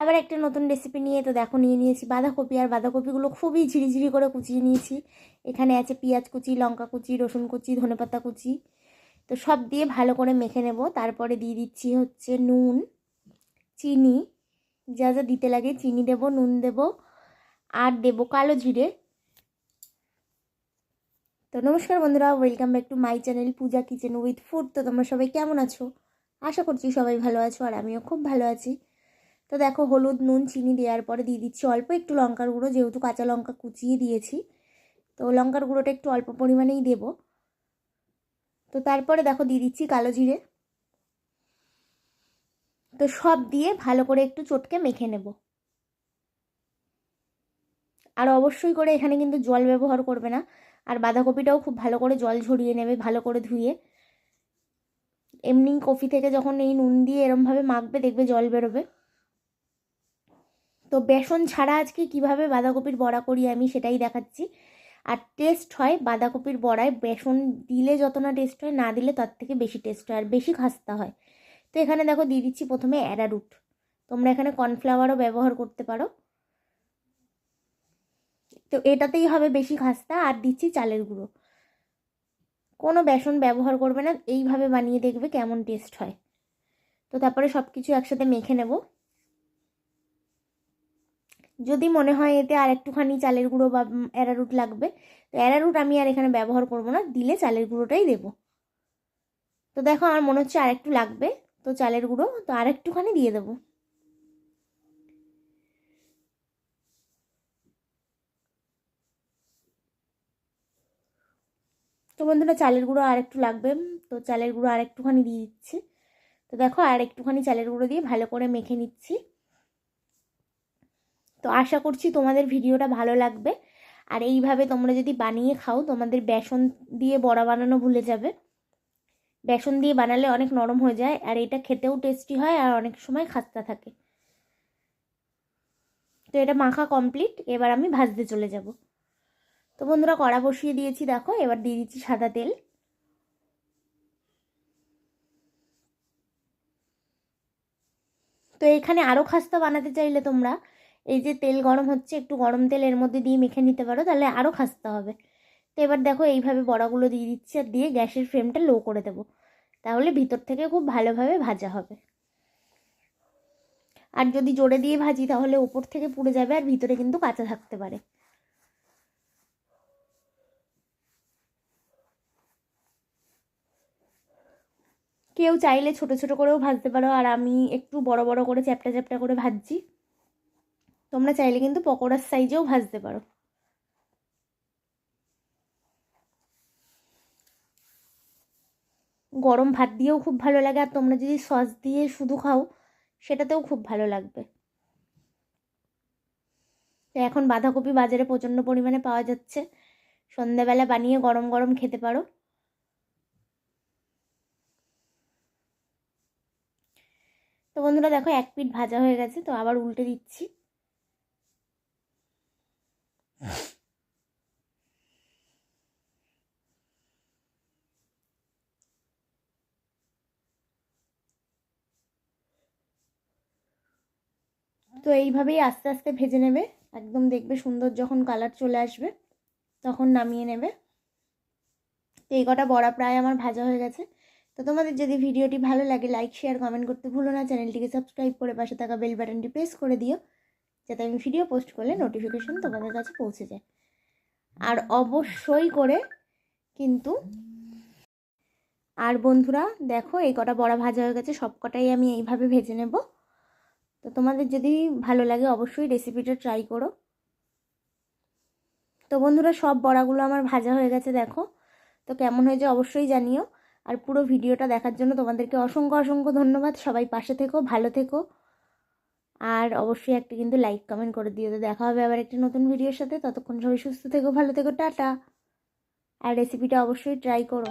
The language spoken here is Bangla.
আবার একটা নতুন রেসিপি নিয়ে, তো দেখো নিয়ে নিয়েছি বাঁধাকপি। আর বাঁধাকপিগুলো খুবই ঝিরিঝিরি করে কুচিয়ে নিয়েছি। এখানে আছে পেঁয়াজ কুচি, লঙ্কা কুচি, রসুন কুচি, ধনেপাতা কুচি। তো সব দিয়ে ভালো করে মেখে নেব। তারপরে দিয়ে দিচ্ছি হচ্ছে নুন, চিনি। যা যা দিতে লাগে চিনি দেব, নুন দেব, আর দেব কালো জিরে। তো নমস্কার বন্ধুরা welcome back to my channel Puja kitchen with food তো তোমরা সবাই কেমন আছো? আশা করছি সবাই ভালো আছো, আর আমিও খুব ভালো আছি। তো দেখো হলুদ, নুন, চিনি দেওয়ার পরে দিয়ে দিচ্ছি অল্প একটু লঙ্কার গুঁড়ো, যেহেতু কাঁচা লঙ্কা কুচিয়ে দিয়েছি। তো লঙ্কার গুঁড়োটা একটু অল্প পরিমাণেই দেব। তো তারপরে দেখো দিয়ে দিচ্ছি কালো জিরে। তো সব দিয়ে ভালো করে একটু চটকে মেখে নেব। আর অবশ্যই করে এখানে কিন্তু জল ব্যবহার করবে না। আর বাঁধাকপিটাও খুব ভালো করে জল ঝরিয়ে নেবে, ভালো করে ধুয়ে। এমনি কফি থেকে যখন এই নুন দিয়ে এরমভাবে মাখবে, দেখবে জল বেরোবে। তো বেসন ছাড়া আজকে কীভাবে বাঁধাকপির বড়া করি আমি সেটাই দেখাচ্ছি। আর টেস্ট হয় বাঁধাকপির বড়ায়, বেসন দিলে যত না টেস্ট হয়, না দিলে তার থেকে বেশি টেস্ট হয়, আর বেশি খাস্তা হয়। তো এখানে দেখো দিয়ে দিচ্ছি প্রথমে অ্যারারুট তোমরা এখানে কর্নফ্লাওয়ারও ব্যবহার করতে পারো। তো এটাতেই হবে বেশি খাস্তা, আর দিচ্ছি চালের গুঁড়ো। কোনো বেসন ব্যবহার করবে না, এইভাবে বানিয়ে দেখবে কেমন টেস্ট হয়। তো তারপরে সব কিছু একসাথে মেখে নেব। যদি মনে হয় এতে আর একটুখানি চালের গুঁড়ো বা অ্যারারুট লাগবে, তো অ্যারারুট আমি আর এখানে ব্যবহার করব না, দিলে চালের গুঁড়োটাই দেব। তো দেখো আমার মনে হচ্ছে আর একটু লাগবে, তো চালের গুঁড়ো, তো আর একটুখানি দিয়ে দেবো। তো বন্ধুরা, চালের গুঁড়ো আর একটু লাগবে তো চালের গুঁড়ো আর একটুখানি দিয়ে দিচ্ছি। তো দেখো আর একটুখানি চালের গুঁড়ো দিয়ে ভালো করে মেখে নিচ্ছি। তো আশা করছি তোমাদের ভিডিওটা ভালো লাগবে। আর এইভাবে তোমরা যদি বানিয়ে খাও, তোমাদের বেসন দিয়ে বড়া বানানো ভুলে যাবে। বেসন দিয়ে বানালে অনেক নরম হয়ে যায়, আর এটা খেতেও টেস্টি হয় আর অনেক সময় খাস্তা থাকে। তো এটা মাখা কমপ্লিট এবার আমি ভাজতে চলে যাব। তো বন্ধুরা, কড়া বসিয়ে দিয়েছি, দেখো, এবার দিয়ে দিচ্ছি সাদা তেল। তো এখানে আরও খাস্তা বানাতে চাইলে তোমরা এই যে তেল গরম হচ্ছে, একটু গরম তেল এর মধ্যে দিয়ে মেখে নিতে পারো, তাহলে আরও খাস্তা হবে। তো এবার দেখো এইভাবে বড়াগুলো দিয়ে দিচ্ছি আর দিয়ে গ্যাসের ফ্লেমটা লো করে দেবো। তাহলে ভিতর থেকে খুব ভালোভাবে ভাজা হবে। আর যদি জোরে দিয়ে ভাজি, তাহলে উপর থেকে পুড়ে যাবে আর ভিতরে কিন্তু কাঁচা থাকতে পারে। কেউ চাইলে ছোট ছোট করেও ভাজতে পারো, আর আমি একটু বড় বড় করে চ্যাপটা চ্যাপটা করে ভাজছি। তোমরা চাইলে কিন্তু পকোড়ার সাইজেও ভাজতে পারো। গরম ভাত দিয়েও খুব ভালো লাগে, আর তোমরা যদি সস দিয়ে শুধু খাও, সেটাতেও খুব ভালো লাগবে। তো এখন বাঁধাকপি বাজারে প্রচণ্ড পরিমাণে পাওয়া যাচ্ছে। সন্ধ্যাবেলা বানিয়ে গরম গরম খেতে পারো। তো বন্ধুরা দেখো, এক পিঠ ভাজা হয়ে গেছে, তো আবার উল্টে দিচ্ছি। তো এইভাবেই আস্তে আস্তে ভেজে নেবে। একদম দেখবে সুন্দর যখন কালার চলে আসবে, তখন নামিয়ে নেবে। তো এই কটা বড়া প্রায় আমার ভাজা হয়ে গেছে। তো তোমাদের যদি ভিডিওটি ভালো লাগে লাইক শেয়ার কমেন্ট করতে ভুলো না, চ্যানেলটিকে সাবস্ক্রাইব করে পাশে থাকা বেল বাটনটি প্রেস করে দিও। যাতে আমি ভিডিও পোস্ট করলে নোটিফিকেশন তোমাদের কাছে পৌঁছে যায়। আর অবশ্যই করে কিন্তু আর বন্ধুরা, দেখো এই কটা বড়া ভাজা হয়ে গেছে, সব কটাই আমি এইভাবে ভেজে নেব। তো তোমাদের যদি ভালো লাগে অবশ্যই রেসিপিটা ট্রাই করো। তো বন্ধুরা, সব বড়াগুলো আমার ভাজা হয়ে গেছে, দেখো। তো কেমন হয়েছে অবশ্যই জানিও। আর পুরো ভিডিওটা দেখার জন্য তোমাদেরকে অসংখ্য অসংখ্য ধন্যবাদ। সবাই পাশে থেকো, ভালো থেকো। আর অবশ্যই একটা কিন্তু লাইক কমেন্ট করে দিও। তো দেখা হবে আবার একটা নতুন ভিডিওর সাথে। ততক্ষণ সবাই সুস্থ থেকো, ভালো থেকো, টাটা। আর রেসিপিটা অবশ্যই ট্রাই করো।